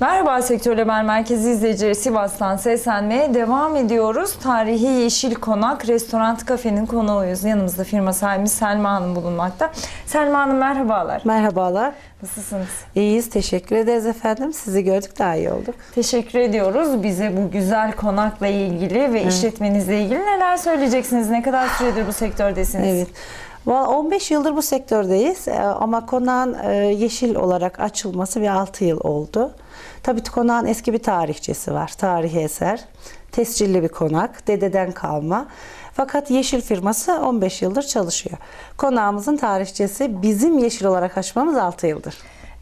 Merhaba Sektör Haber Merkezi izleyicileri Sivas'tan seslenmeye devam ediyoruz. Tarihi Yeşil Konak Restoran Kafe'nin konuğuyuz. Yanımızda firma sahibi Selma Hanım bulunmakta. Selma Hanım merhabalar. Merhabalar. Nasılsınız? İyiyiz. Teşekkür ederiz efendim. Sizi gördük daha iyi olduk. Teşekkür ediyoruz. Bize bu güzel konakla ilgili ve işletmenizle ilgili neler söyleyeceksiniz? Ne kadar süredir bu sektördesiniz? Evet. Valla 15 yıldır bu sektördeyiz Ee, ama konağın e, yeşil olarak açılması bir 6 yıl oldu. Tabii konağın eski bir tarihçesi var. Tarihi eser. Tescilli bir konak. Dededen kalma. Fakat Yeşil firması 15 yıldır çalışıyor. Konağımızın tarihçesi bizim yeşil olarak açmamız 6 yıldır.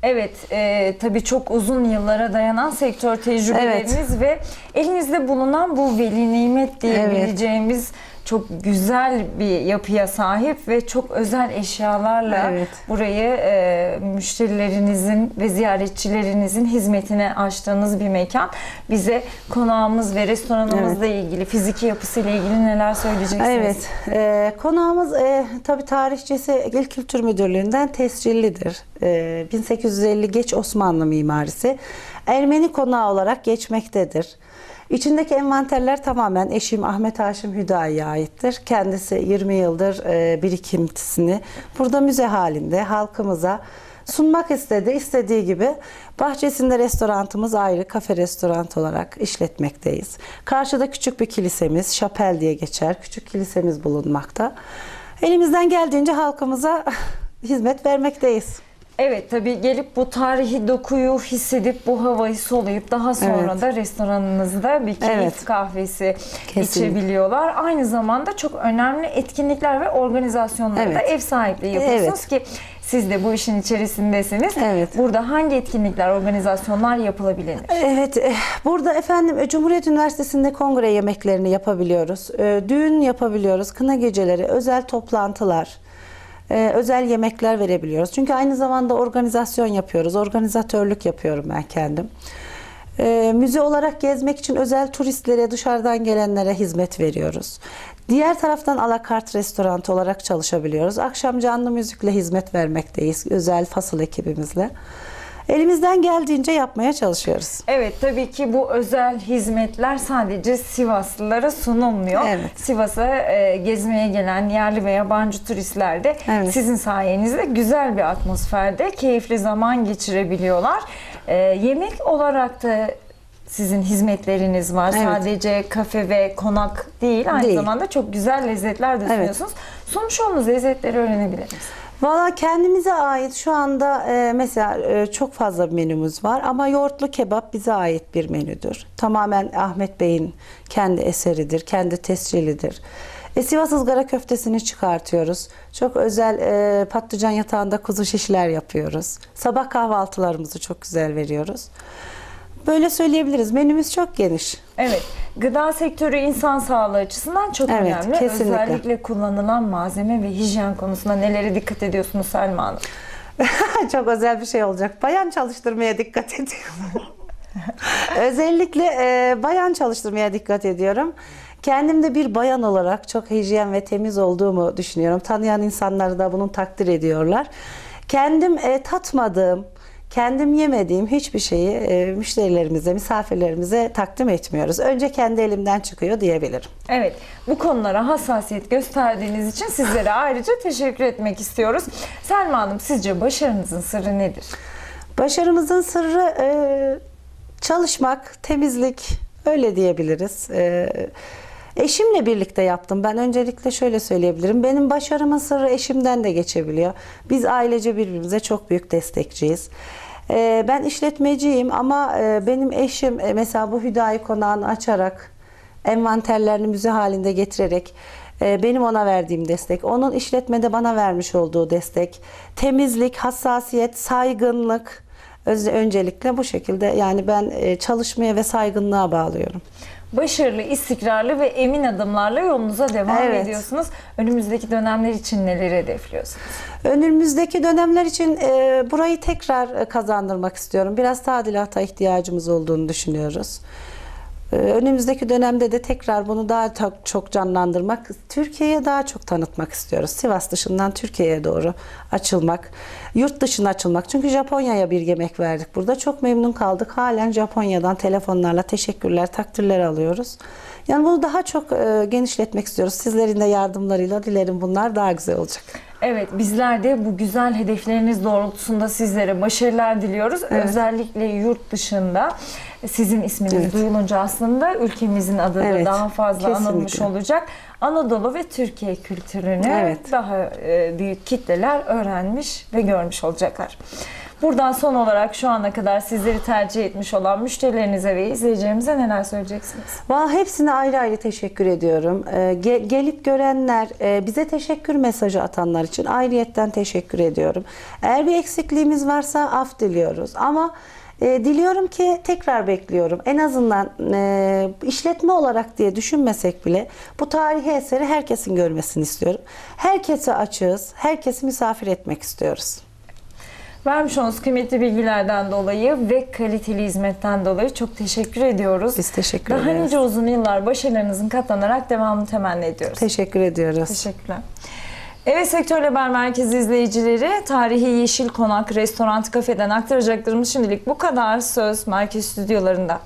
Evet, e, tabii çok uzun yıllara dayanan sektör tecrübeleriniz ve elinizde bulunan bu veli nimet diyebileceğimiz çok güzel bir yapıya sahip ve çok özel eşyalarla Evet. burayı e, müşterilerinizin ve ziyaretçilerinizin hizmetine açtığınız bir mekan. Bize konağımız ve restoranımızla ilgili, fiziki yapısıyla ilgili neler söyleyeceksiniz? Evet, e, konağımız e, tabii tarihçesi İl Kültür Müdürlüğü'nden tescillidir. E, 1850 geç Osmanlı mimarisi. Ermeni konağı olarak geçmektedir. İçindeki envanterler tamamen eşim Ahmet Haşim Hüdayi'ye aittir. Kendisi 20 yıldır e, birikintisini burada müze halinde halkımıza sunmak istedi. İstediği gibi bahçesinde restorantımız ayrı kafe restoran olarak işletmekteyiz. Karşıda küçük bir kilisemiz, şapel diye geçer. Küçük kilisemiz bulunmakta. Elimizden geldiğince halkımıza hizmet vermekteyiz. Evet tabii gelip bu tarihi dokuyu hissedip bu havayı soluyup daha sonra Evet. da restoranınızda bir keyif Evet. kahvesi Kesinlikle. içebiliyorlar. Aynı zamanda çok önemli etkinlikler ve organizasyonlara da Evet. ev sahipliği yapıyorsunuz ki siz de bu işin içerisindesiniz. Evet. Burada hangi etkinlikler, organizasyonlar yapılabilir? Evet, eh, burada efendim e, Cumhuriyet Üniversitesi'nde kongre yemeklerini yapabiliyoruz. E, Düğün yapabiliyoruz, kına geceleri, özel toplantılar, e, özel yemekler verebiliyoruz. Çünkü aynı zamanda organizasyon yapıyoruz, organizatörlük yapıyorum ben kendim. E, müze olarak gezmek için özel turistlere, dışarıdan gelenlere hizmet veriyoruz. Diğer taraftan alakart restoran olarak çalışabiliyoruz. Akşam canlı müzikle hizmet vermekteyiz, özel fasıl ekibimizle. Elimizden geldiğince yapmaya çalışıyoruz. Evet tabii ki bu özel hizmetler sadece Sivaslılara sunulmuyor. Evet. Sivas'a e, gezmeye gelen yerli ve yabancı turistler de Evet. sizin sayenizde güzel bir atmosferde keyifli zaman geçirebiliyorlar. E, yemek olarak da sizin hizmetleriniz var. Evet. Sadece kafe ve konak değil, aynı Değil. zamanda çok güzel lezzetler de Evet. sunuyorsunuz. Sunmuş olduğunuz lezzetleri öğrenebilir miyiz? Valla kendimize ait şu anda e, mesela e, çok fazla menümüz var ama yoğurtlu kebap bize ait bir menüdür. Tamamen Ahmet Bey'in kendi eseridir, kendi tescilidir. E, Sivas ızgara köftesini çıkartıyoruz. Çok özel e, patlıcan yatağında kuzu şişler yapıyoruz. Sabah kahvaltılarımızı çok güzel veriyoruz. Böyle söyleyebiliriz. Menümüz çok geniş. Evet, gıda sektörü insan sağlığı açısından çok Evet, önemli. kesinlikle. Özellikle kullanılan malzeme ve hijyen konusunda nelere dikkat ediyorsunuz Selma Hanım? Çok özel bir şey olacak. Bayan çalıştırmaya dikkat ediyorum. Özellikle e, bayan çalıştırmaya dikkat ediyorum. Kendim de bir bayan olarak çok hijyen ve temiz olduğumu düşünüyorum. Tanıyan insanlar da bunu takdir ediyorlar. Kendim e, tatmadığım, kendim yemediğim hiçbir şeyi e, müşterilerimize, misafirlerimize takdim etmiyoruz. Önce kendi elimden çıkıyor diyebilirim. Evet, bu konulara hassasiyet gösterdiğiniz için sizlere ayrıca teşekkür etmek istiyoruz. Selma Hanım, sizce başarınızın sırrı nedir? Başarımızın sırrı e, çalışmak, temizlik öyle diyebiliriz. E, eşimle birlikte yaptım. Ben öncelikle şöyle söyleyebilirim. Benim başarımın sırrı eşimden de geçebiliyor. Biz ailece birbirimize çok büyük destekçiyiz. E, ben işletmeciyim ama e, benim eşim e, mesela bu Hüdayi konağını açarak envanterlerini müze halinde getirerek e, benim ona verdiğim destek, onun işletmede bana vermiş olduğu destek, temizlik, hassasiyet, saygınlık öncelikle bu şekilde yani ben çalışmaya ve saygınlığa bağlıyorum. Başarılı, istikrarlı ve emin adımlarla yolunuza devam Evet. ediyorsunuz. Önümüzdeki dönemler için neleri hedefliyorsunuz? Önümüzdeki dönemler için e, burayı tekrar e, kazandırmak istiyorum. Biraz tadilata ihtiyacımız olduğunu düşünüyoruz. Ee, Önümüzdeki dönemde de tekrar bunu daha çok, canlandırmak, Türkiye'ye daha çok tanıtmak istiyoruz. Sivas dışından Türkiye'ye doğru açılmak, yurt dışına açılmak. Çünkü Japonya'ya bir yemek verdik burada. Çok memnun kaldık. Halen Japonya'dan telefonlarla teşekkürler, takdirler alıyoruz. Yani bunu daha çok e, genişletmek istiyoruz. Sizlerin de yardımlarıyla dilerim bunlar daha güzel olacak. Evet bizler de bu güzel hedefleriniz doğrultusunda sizlere başarılar diliyoruz. Özellikle yurt dışında sizin isminiz Evet. duyulunca aslında ülkemizin adı da Evet, daha fazla anılmış kesinlikle. olacak. Anadolu ve Türkiye kültürünü Evet. daha e, büyük kitleler öğrenmiş ve görmüş olacaklar. Buradan son olarak şu ana kadar sizleri tercih etmiş olan müşterilerinize ve izleyicilerimize neler söyleyeceksiniz? Valla hepsine ayrı ayrı teşekkür ediyorum. Ee, ge- gelip görenler, e, bize teşekkür mesajı atanlar için ayrıyetten teşekkür ediyorum. Eğer bir eksikliğimiz varsa af diliyoruz. Ama e, diliyorum ki tekrar bekliyorum. En azından e, işletme olarak diye düşünmesek bile bu tarihi eseri herkesin görmesini istiyorum. Herkese açığız, herkesi misafir etmek istiyoruz. Vermiş olduğunuz kıymetli bilgilerden dolayı ve kaliteli hizmetten dolayı çok teşekkür ediyoruz. Biz teşekkür Daha ederiz. nice uzun yıllar başarılarınızın katlanarak devamını temenni ediyoruz. Teşekkür ediyoruz. Teşekkürler. Evet Sektör Haber Merkezi izleyicileri tarihi Yeşil Konak Restoran Kafe'den aktaracaklarımız şimdilik bu kadar söz merkez stüdyolarında.